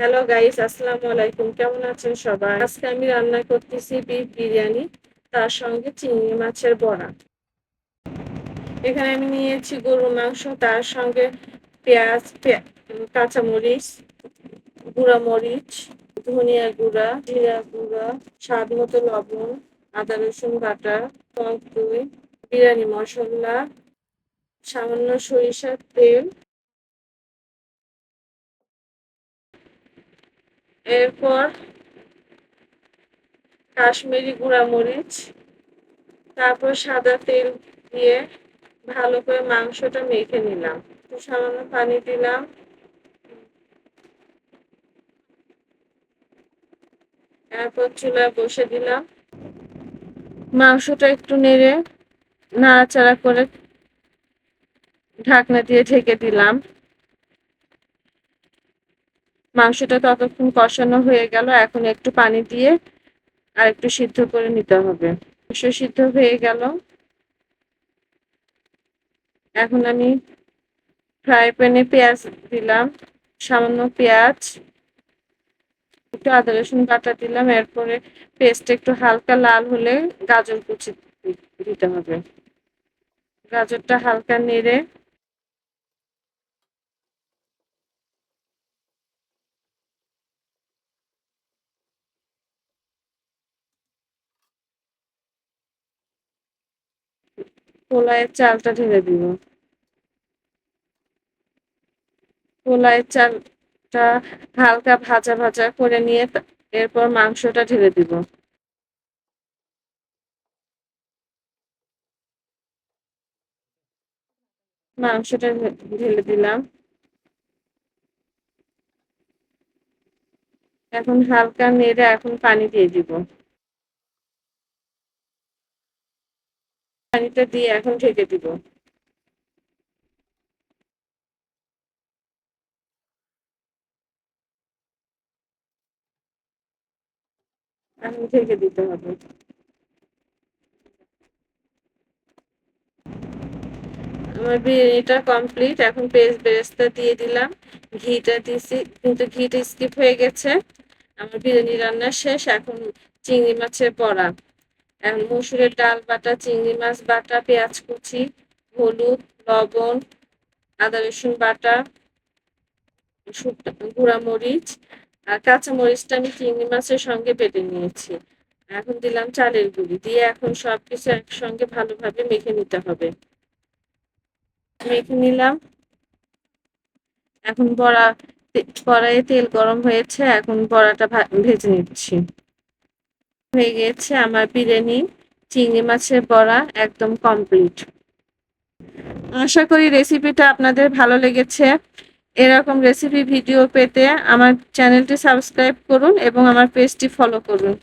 Hello guys আসসালামু আলাইকুম। কেমন আছেন সবাই? আজকে আমি রান্না করতেছি বিফ বিরিয়ানি, তার সঙ্গে চিংড়ি মাছের বড়া। এখানে আমি নিয়েছি গরুর মাংস, তার সঙ্গে পেঁয়াজ কাঁচামরিচ, গুঁড়া মরিচ, ধনিয়া গুঁড়া, জিরা গুঁড়া, স্বাদ মতো লবণ, আদা রসুন বাটা, টক দই, বিরিয়ানি মশলা, সামান্য সরিষার তেল এরপর কাশ্মীরি মরিচ তারপর সাদা তেল দিয়ে ভালো করে মাংসটা মেখে নিলাম। সামান্য পানি দিলাম। এরপর চুলায় বসে দিলাম। মাংসটা একটু নেড়ে, নাড়াচাড়া করে ঢাকনা দিয়ে ঢেকে দিলাম। মাংসটা ততক্ষণ কষানো হয়ে গেল, এখন একটু পানি দিয়ে আর একটু সিদ্ধ করে নিতে হবে। মাংস সিদ্ধ হয়ে গেল। এখন আমি ফ্রাই প্যানে পেঁয়াজ দিলাম, সামান্য পেঁয়াজ, একটু আদা, রসুন বাটা দিলাম, এরপরে পেস্ট একটু হালকা লাল হলে গাজর কুচি দিতে হবে। গাজরটা হালকা নেড়ে পোলায়ের চালটা ঢেলে দিব। পোলায়ের চালটা হালকা ভাজা ভাজা করে নিয়ে এরপর মাংসটা ঢেলে দিব। মাংসটা ঢেলে দিলাম। এখন হালকা নেড়ে এখন পানি দিয়ে দিব। পানিটা দিয়ে এখন ঢেকে দিব। এখন ঢেকে দিতে হবে। আমার বিরিয়ানিটা কমপ্লিট, এখন পেস্ট বেরেস্তা দিয়ে দিলাম। ঘিটা দিছি, কিন্তু ঘিটা স্কিপ হয়ে গেছে। আমার বিরিয়ানি রান্না শেষ, এখন চিংড়ি মাছের বড়া। মসুরের ডাল বাটা, চিংড়ি মাছ বাটা, পেঁয়াজ কুচি, হলুদ, লবণ, আদা, রসুন বাটা গুঁড়া মরিচ আর কাঁচা মরিচটা আমি চিংড়ি মাছের সঙ্গে বেটে নিয়েছি। এখন দিলাম চালের গুঁড়ি। দিয়ে এখন সবকিছু একসঙ্গে ভালোভাবে মেখে নিতে হবে। মেখে নিলাম। এখন বড়া কড়াইয়ে তেল গরম হয়েছে। এখন বড়াটা ভেজে নিচ্ছি। হয়ে গেছে আমার বিরিয়ানি, চিংড়ি মাছের বড়া একদম কমপ্লিট আশা করি রেসিপিটা আপনাদের ভালো লেগেছে। এরকম রেসিপি ভিডিও পেতে আমার চ্যানেলটি সাবস্ক্রাইব করুন এবং আমার পেজটি ফলো করুন।